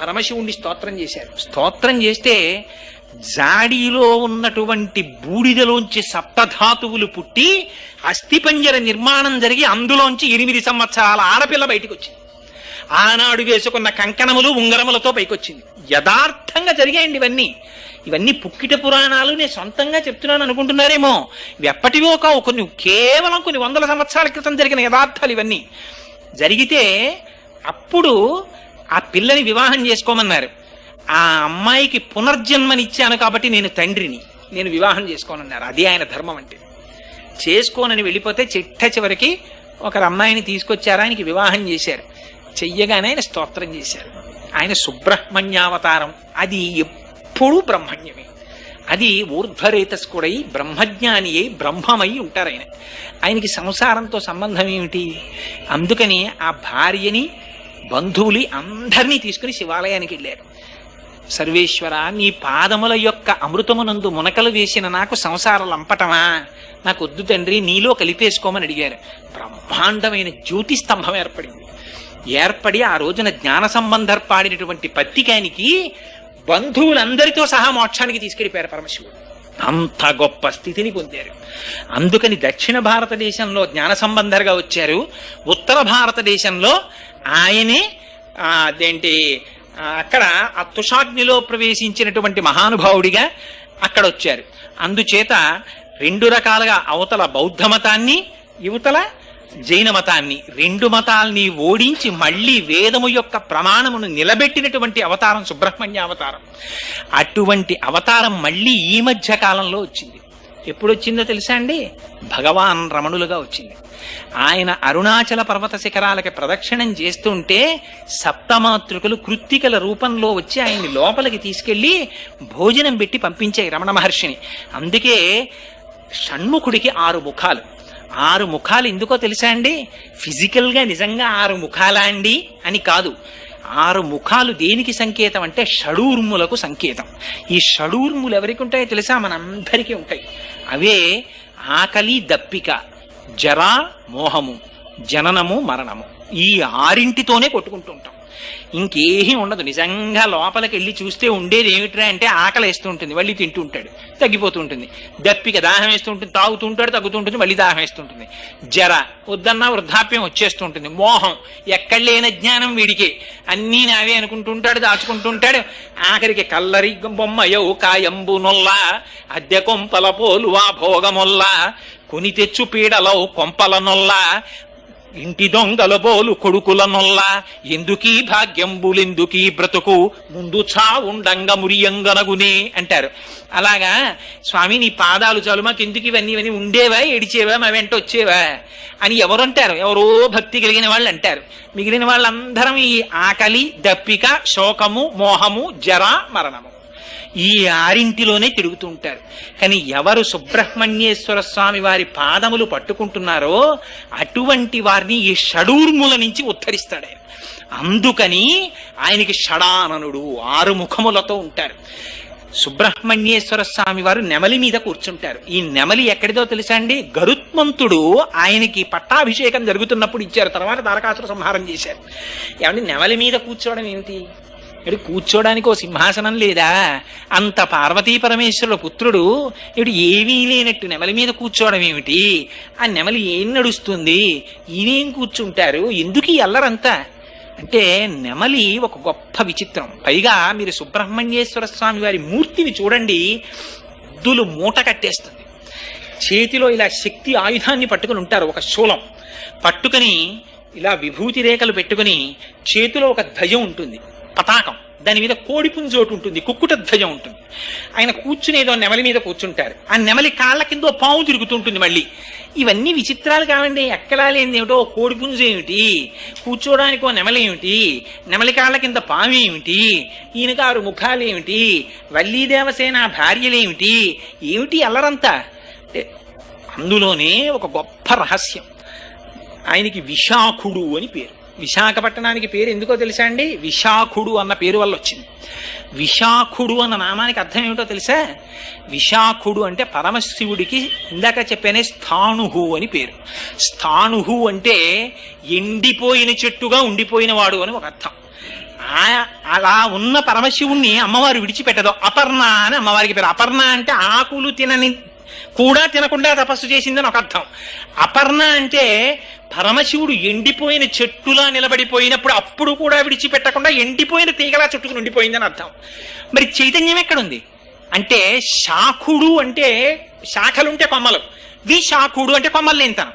పరమశివుణ్ణి స్తోత్రం చేశారు. స్తోత్రం చేస్తే జాడీలో ఉన్నటువంటి బూడిదలోంచి సప్తధాతువులు పుట్టి అస్థిపంజర నిర్మాణం జరిగి అందులోంచి ఎనిమిది సంవత్సరాల ఆడపిల్ల బయటికి వచ్చింది ఆనాడు వేసుకున్న కంకణములు ఉంగరములతో పైకొచ్చింది. యథార్థంగా జరిగాయండి ఇవన్నీ. ఇవన్నీ పుక్కిట పురాణాలు నేను సొంతంగా చెప్తున్నాను అనుకుంటున్నారేమో. ఎప్పటివో కావు కొన్ని కేవలం కొన్ని వందల సంవత్సరాల క్రితం జరిగిన యథార్థాలు ఇవన్నీ. జరిగితే అప్పుడు ఆ పిల్లని వివాహం చేసుకోమన్నారు. ఆ అమ్మాయికి పునర్జన్మనిచ్చాను కాబట్టి నేను తండ్రిని. నేను వివాహం చేసుకోనన్నారు. అది ఆయన ధర్మం అంటే. చేసుకోనని వెళ్ళిపోతే చిట్ట చివరికి ఒకరు అమ్మాయిని తీసుకొచ్చారు ఆయనకి వివాహం చేశారు. చెయ్యగానే ఆయన స్తోత్రం చేశారు. ఆయన సుబ్రహ్మణ్యావతారం. అది ఎప్పుడూ బ్రహ్మణ్యమే. అది ఊర్ధ్వరేతస్కుడై బ్రహ్మజ్ఞాని అయి బ్రహ్మమై ఉంటారు ఆయన. ఆయనకి సంసారంతో సంబంధం ఏమిటి? అందుకని ఆ భార్యని బంధువులు అందరినీ తీసుకుని శివాలయానికి వెళ్ళారు. సర్వేశ్వర నీ పాదముల యొక్క అమృతమునందు మునకలు వేసిన నాకు సంసార లంపటమా? నాకు వద్దు తండ్రి నీలో కలిపేసుకోమని అడిగారు. బ్రహ్మాండమైన జ్యోతి స్తంభం ఏర్పడింది. ఏర్పడి ఆ రోజున జ్ఞాన సంబంధర్పాడినటువంటి పత్తికానికి బంధువులందరితో సహా మోక్షానికి తీసుకెళ్ళిపోయారు పరమశివుడు. అంత గొప్ప స్థితిని పొందారు. అందుకని దక్షిణ భారతదేశంలో జ్ఞాన సంబంధర్గా వచ్చారు. ఉత్తర భారతదేశంలో ఆయనే అదేంటి అక్కడ ఆ తుషాగ్నిలో ప్రవేశించినటువంటి మహానుభావుడిగా అక్కడ వచ్చారు అందుచేత రెండు రకాలుగా అవతల బౌద్ధ మతాన్ని యువతల జైన మతాన్ని రెండు మతాల్ని ఓడించి మళ్ళీ వేదము యొక్క ప్రమాణమును నిలబెట్టినటువంటి అవతారం సుబ్రహ్మణ్య అవతారం. అటువంటి అవతారం మళ్ళీ ఈ మధ్య కాలంలో వచ్చింది. ఎప్పుడొచ్చిందో తెలుసా అండి? భగవాన్ రమణులుగా వచ్చింది. ఆయన అరుణాచల పర్వత శిఖరాలకి ప్రదక్షిణం చేస్తుంటే సప్తమాతృకలు కృత్తికల రూపంలో వచ్చి ఆయన్ని లోపలికి తీసుకెళ్ళి భోజనం పెట్టి పంపించాయి రమణ మహర్షిని. అందుకే షణ్ముఖుడికి ఆరు ముఖాలు. ఆరు ముఖాలు ఎందుకో తెలుసా అండి? ఫిజికల్గా నిజంగా ఆరు ముఖాలా అండి? అని కాదు. ఆరు ముఖాలు దేనికి సంకేతం అంటే షడూర్ములకు సంకేతం. ఈ షడూర్ములు ఎవరికి ఉంటాయో తెలుసా? మనందరికీ ఉంటాయి. అవే ఆకలి దప్పిక జరా మోహము జననము మరణము. ఈ ఆరింటితోనే కొట్టుకుంటూ ఉంటాం. ఇంకేమీ ఉండదు. నిజంగా లోపలికి వెళ్ళి చూస్తే ఉండేది ఏమిట్రా అంటే ఆకలి వేస్తూ ఉంటుంది. మళ్ళీ తింటూ ఉంటాడు. తగ్గిపోతూ ఉంటుంది. దప్పిక దాహం వేస్తూ ఉంటుంది. తాగుతూ ఉంటాడు తగ్గుతూ ఉంటుంది మళ్ళీ దాహం వేస్తూ ఉంటుంది. జర వద్దన్నా వృద్ధాప్యం వచ్చేస్తూ ఉంటుంది. మోహం ఎక్కడ లేని జ్ఞానం వీడికి. అన్నీ నావే అనుకుంటూ ఉంటాడు దాచుకుంటూ ఆఖరికి కల్లరి బొమ్మయో కాయంబు నొల్ల అద్దె కొంపల పోలువా భోగముల్లా. కొని తెచ్చు పీడలో కొంపల నొల్ల. ఇంటి దొంగల బోలు కొడుకుల నొల్ల ఎందుకీ భాగ్యంబులెందుకీ బ్రతుకు? ముందు చావుండంగ మురియంగనగునే అంటారు. అలాగా? స్వామి నీ పాదాలు చాలు మాకు ఎందుకు ఇవన్నీ? ఇవన్నీ ఉండేవా? ఏడిచేవా? మా వెంట వచ్చేవా? అని ఎవరంటారు? ఎవరో భక్తి కలిగిన వాళ్ళు అంటారు మిగిలిన వాళ్ళందరం ఈ ఆకలి దప్పిక శోకము మోహము జరా మరణము. ఈ ఆరింటిలోనే తిరుగుతూ ఉంటారు కానీ ఎవరు సుబ్రహ్మణ్యేశ్వర స్వామి వారి పాదములు పట్టుకుంటున్నారో అటువంటి వారిని ఈ షడూర్ముల నుంచి ఉద్ధరిస్తాడు ఆయన. అందుకని ఆయనకి షడాననుడు ఆరు ముఖములతో ఉంటారు. సుబ్రహ్మణ్యేశ్వర స్వామి వారు నెమలి మీద కూర్చుంటారు. ఈ నెమలి ఎక్కడిదో తెలుసా అండి? గరుత్మంతుడు ఆయనకి పట్టాభిషేకం జరుగుతున్నప్పుడు ఇచ్చారు. తర్వాత తారకాసుర సంహారం చేశారు. ఏమంటే నెమలి మీద కూర్చోవడం ఏమిటి ఇటు కూర్చోడానికి ఓ సింహాసనం లేదా? అంత పార్వతీ పరమేశ్వరుల పుత్రుడు ఇటు ఏమీ లేనట్టు నెమలి మీద కూర్చోవడం ఏమిటి? ఆ నెమలి ఏం నడుస్తుంది? ఈయనేం కూర్చుంటారు? ఎందుకు ఈ అల్లరంతా? అంటే నెమలి ఒక గొప్ప విచిత్రం. పైగా మీరు సుబ్రహ్మణ్యేశ్వర స్వామి వారి మూర్తిని చూడండి ఎద్దులు మూట కట్టేస్తుంది. చేతిలో ఇలా శక్తి ఆయుధాన్ని పట్టుకుని ఉంటారు ఒక శూలం. పట్టుకుని ఇలా విభూతి రేఖలు పెట్టుకుని చేతిలో ఒక ధ్వజం ఉంటుంది. పతాకం. దాని మీద కోడిపుంజోటు ఉంటుంది కుక్కుట ధ్వజం ఉంటుంది. ఆయన కూర్చునేదో నెమలి మీద కూర్చుంటారు. ఆ నెమలి కాళ్ళ కింద పావు పాము తిరుగుతుంటుంది మళ్ళీ. ఇవన్నీ విచిత్రాలు కావండి ఎక్కడా లేనిది కోడిపుంజు ఏమిటి? కూర్చోడానికి ఓ నెమలి ఏమిటి? నెమలి కాళ్ళ కింద పాము ఏమిటి? ఈయనకు ముఖాలు ఏమిటి? వల్లీదేవసేన భార్యలేమిటి ఏమిటి? అల్లరంతా? అందులోనే ఒక గొప్ప రహస్యం. ఆయనకి విశాఖుడు అని పేరు. విశాఖపట్టణానికి పేరు ఎందుకో తెలుసా అండి? విశాఖుడు అన్న పేరు వల్ల వచ్చింది. విశాఖుడు అన్న నామానికి అర్థం ఏమిటో తెలుసా? విశాఖుడు అంటే పరమశివుడికి ఇందాక చెప్పానే స్థాణుహు అని పేరు. స్థాణుహు అంటే ఎండిపోయిన చెట్టుగా ఉండిపోయిన వాడు అని ఒక అర్థం. అలా ఉన్న పరమశివుణ్ణి అమ్మవారు విడిచిపెట్టదు. అపర్ణ అని అమ్మవారికి పేరు. అపర్ణ అంటే ఆకులు తినని కూడా తినకుండా తపస్సు చేసిందని ఒక అర్థం. అపర్ణ అంటే పరమశివుడు ఎండిపోయిన చెట్టులా నిలబడిపోయినప్పుడు అప్పుడు కూడా విడిచిపెట్టకుండా ఎండిపోయిన తీగలా చుట్టుకుని ఉండిపోయిందని అర్థం. మరి చైతన్యం ఎక్కడుంది? అంటే శాఖుడు అంటే శాఖలుంటే కొమ్మలు. విశాఖుడు అంటే కొమ్మలు లేనితనం.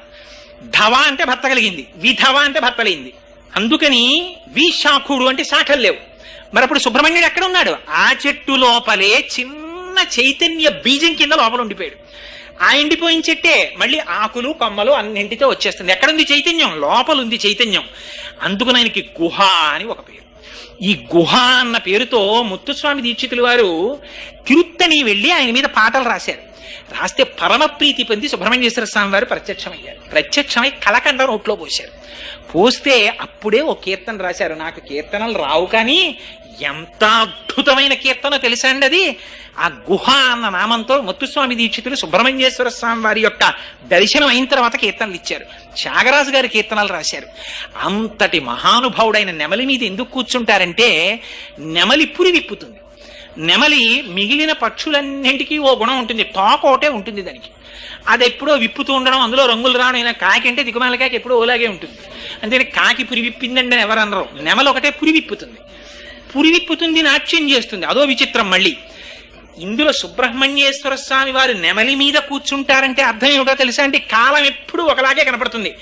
ధవ అంటే భర్త కలిగింది. విధవ అంటే భర్త లేనిది. అందుకని విశాఖుడు అంటే శాఖలు లేవు. మరి అప్పుడు సుబ్రహ్మణ్యుడు ఎక్కడ ఉన్నాడు ఆ చెట్టు లోపలే చిన్న చైతన్య బీజం కింద లోపల ఉండిపోయాడు. ఆ ఎండిపోయిన చెట్టే మళ్ళీ ఆకులు కొమ్మలు అన్నింటితో వచ్చేస్తుంది. ఎక్కడుంది చైతన్యం? లోపల ఉంది చైతన్యం. అందుకు ఆయనకి గుహ అని ఒక పేరు. ఈ గుహ అన్న పేరుతో ముత్తుస్వామి దీక్షితులు వారు తిరుత్తని వెళ్ళి ఆయన మీద పాటలు రాశారు. రాస్తే పరమ ప్రీతి పొంది సుబ్రహ్మణ్యేశ్వర స్వామి వారు ప్రత్యక్షమయ్యారు. ప్రత్యక్షమై కలకండ నోట్లో పోశారు. పోస్తే అప్పుడే ఓ కీర్తన రాశారు. నాకు కీర్తనలు రావు కానీ ఎంత అద్భుతమైన కీర్తన తెలుసా అండి అది? ఆ గుహ అన్న నామంతో ముత్తుస్వామి దీక్షితులు సుబ్రహ్మణ్యేశ్వర స్వామి వారి యొక్క దర్శనం అయిన తర్వాత కీర్తనలు ఇచ్చారు. త్యాగరాజు గారి కీర్తనలు రాశారు. అంతటి మహానుభావుడైన నెమలి మీద ఎందుకు కూర్చుంటారంటే నెమలి పురి విప్పుతుంది. నెమలి మిగిలిన పక్షులన్నింటికీ ఓ గుణం ఉంటుంది. తోక ఒకటే ఉంటుంది దానికి. అది ఎప్పుడో విప్పుతూ ఉండడం అందులో రంగులు రావడం అయినా కాకి అంటే దిగుమాల కాకి ఎప్పుడో ఓలాగే ఉంటుంది. అంతే కాకి పురివిప్పిందండి అని ఎవరు నెమలి ఒకటే పురివిప్పుతుంది పురివిప్పుతుంది నాట్యం చేస్తుంది. అదో విచిత్రం మళ్ళీ. ఇందులో సుబ్రహ్మణ్యేశ్వర స్వామి వారు నెమలి మీద కూర్చుంటారంటే అర్థం ఏమిటో తెలుసా? అంటే కాలం ఎప్పుడు ఒకలాగే కనపడుతుంది.